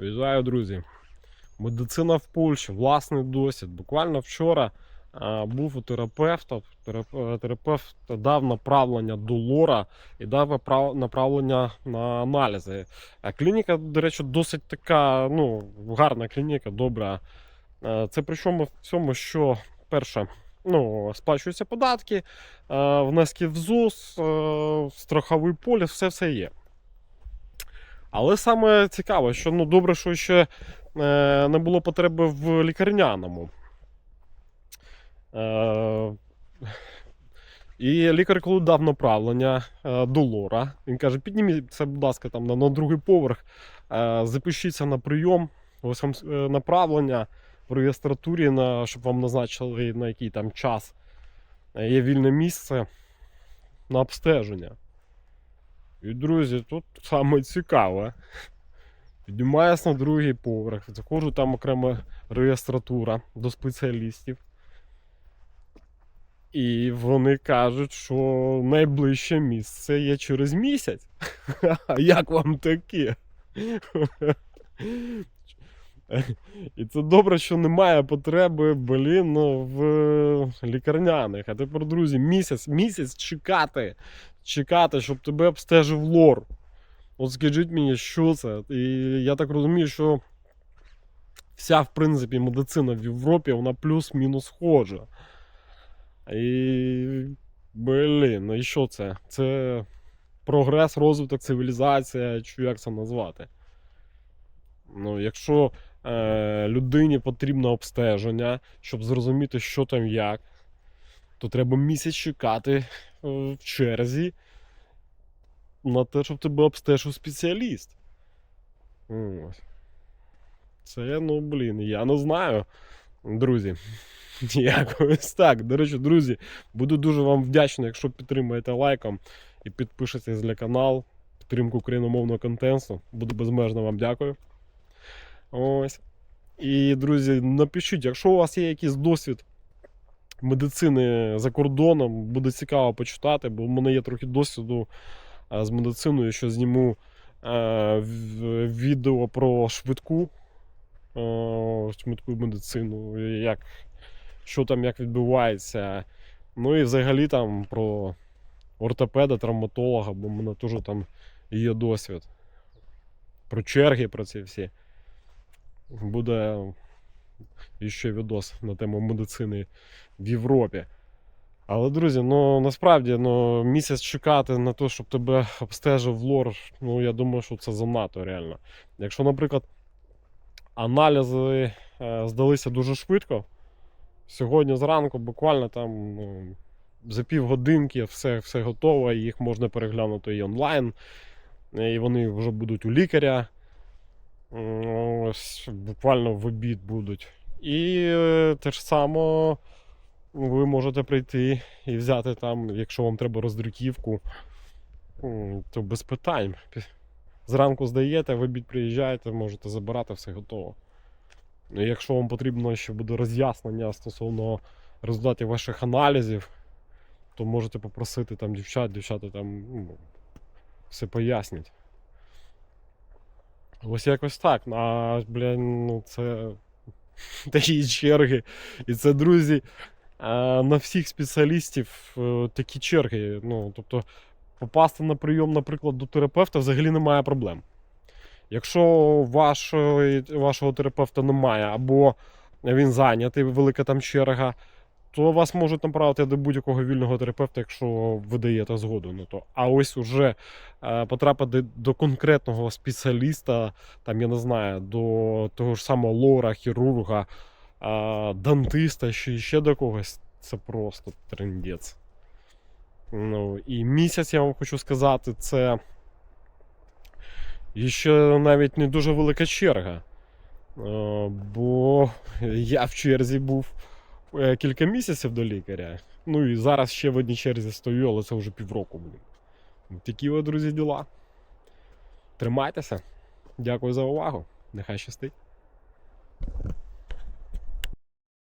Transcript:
Вітаю, друзі. Медицина в Польщі, власний досвід. Буквально вчора був у терапевта. Е, Терапевт дав направлення до лора і дав направлення на аналізи. Клініка, до речі, досить така, ну, гарна клініка, добра. Е, Це причому в цьому, що перше, ну, сплачуються податки, е, внески в ЗУС, е, страховий поліс, все все є. Але саме цікаве, що ну, добре, що ще е, не було потреби в лікарняному. Е, і лікар, коли дав направлення е, до лора, він каже: підніміться, будь ласка, там на, на другий поверх, е, запишіться на прийом, ось вам е, направлення в реєстратурі, на, щоб вам назначили на який там час е, є вільне місце на обстеження. І, друзі, тут саме цікаве. Піднімаюсь на другий поверх, заходжу там окрема реєстратура до спеціалістів. І вони кажуть, що найближче місце є через місяць. А як вам таке? І це добре, що немає потреби, блін, ну, в лікарняних. А тепер, друзі, місяць, місяць чекати, чекати, щоб тебе обстежив лор. От скажіть мені, що це? І я так розумію, що вся, в принципі, медицина в Європі, вона плюс-мінус схожа. І. Блін, ну і що це? Це прогрес, розвиток, цивілізація, чи як це назвати? Ну, якщо людині потрібно обстеження, щоб зрозуміти, що там як, то треба місяць чекати е, в черзі на те, щоб тебе обстежив спеціаліст. Це, ну, блін, я не знаю, друзі. Якось так. До речі, друзі, буду дуже вам вдячний, якщо підтримаєте лайком і підпишетесь для канал, підтримку україномовного контенту. Буду безмежно вам дякую. Ось. І, друзі, напишіть, якщо у вас є якийсь досвід медицини за кордоном, буде цікаво почитати, бо в мене є трохи досвіду з медициною, що зніму е, відео про швидку, е, швидку медицину, як, що там як відбувається. Ну і взагалі там про ортопеда, травматолога, бо в мене теж там є досвід. Про черги, про ці всі. Буде ще відос на тему медицини в Європі. Але, друзі, ну насправді ну, місяць чекати на те, щоб тебе обстежив лор, ну я думаю, що це занадто реально. Якщо, наприклад, аналізи е, здалися дуже швидко, сьогодні зранку буквально там ну, за півгодинки все, все готово, їх можна переглянути і онлайн, і вони вже будуть у лікаря. Ось, буквально в обід будуть. І е, те ж саме ви можете прийти і взяти там, якщо вам треба роздруківку, то без питань. Зранку здаєте, в обід приїжджаєте, можете забирати, все готово. Ну, якщо вам потрібно ще буде роз'яснення стосовно результатів ваших аналізів, то можете попросити там дівчат, дівчата там ну, все пояснять. Ось якось так. А, блін, ну це такі черги. І це, друзі, на всіх спеціалістів е, такі черги. Ну, тобто, попасти на прийом, наприклад, до терапевта взагалі немає проблем. Якщо вашої, вашого терапевта немає, або він зайнятий, велика там черга, то вас можуть направити до будь-якого вільного терапевта, якщо ви даєте згоду на то. А ось уже е, потрапити до конкретного спеціаліста, там, я не знаю, до того ж самого лора, хірурга, е, дантиста, чи ще до когось, це просто трендець. Ну, і місяць, я вам хочу сказати, це ще навіть не дуже велика черга. Е, Бо я в черзі був кілька місяців до лікаря. Ну і зараз ще в одній черзі стою, але це вже півроку, блін. Такі от, друзі, діла. Тримайтеся. Дякую за увагу. Нехай щастить.